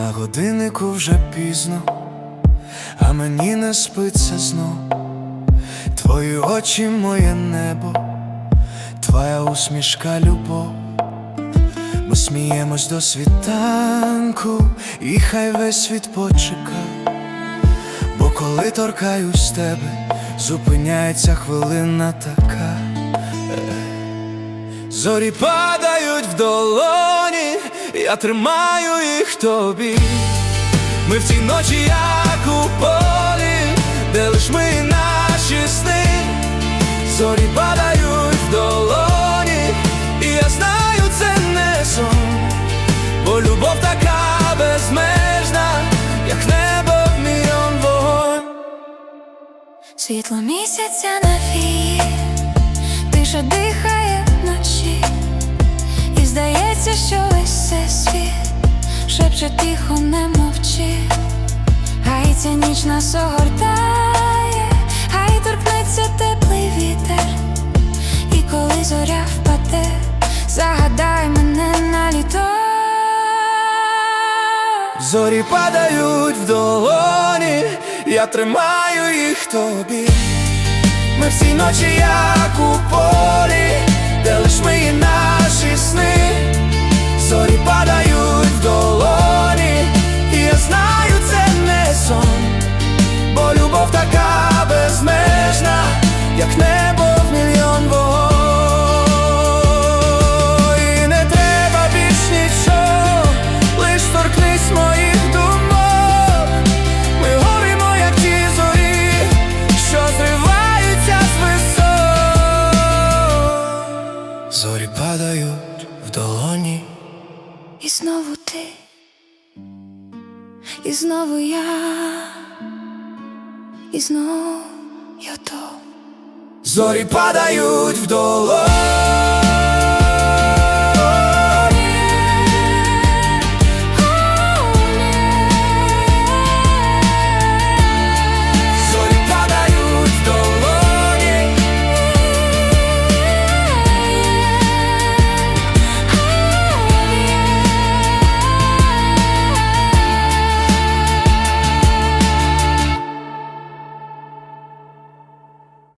годиннику вже пізно, а мені не спиться знов. Твої очі, моє небо, твоя усмішка, любов. Ми сміємось до світанку, і хай весь світ почека. Бо коли торкаюсь тебе, зупиняється хвилина така. Зорі падають в долоні, я тримаю їх тобі. Ми в цій ночі, як у полі, де лиш ми наші сни. Зорі падають в долоні, і я знаю, це не сон, бо любов така безмежна, як небо в мільйон вогонь. Світло місяця навіє, тиша дихає здається, що весь цей світ шепче тихо, не мовчи, хай ця ніч нас огортає, хай торкнеться теплий вітер, і коли зоря впаде, загадай мене на літо. Зорі падають в долоні, я тримаю їх тобі. Ми всі ночі, як у полі, як небо в мільйон вогонь. І не треба більш нічого, лиш торкнись моїх думок. Ми горимо, як ті зорі, що зриваються з висот. Зорі падають в долоні. І знову ти, і знову я, і знову я то. Зорі падають в долоні.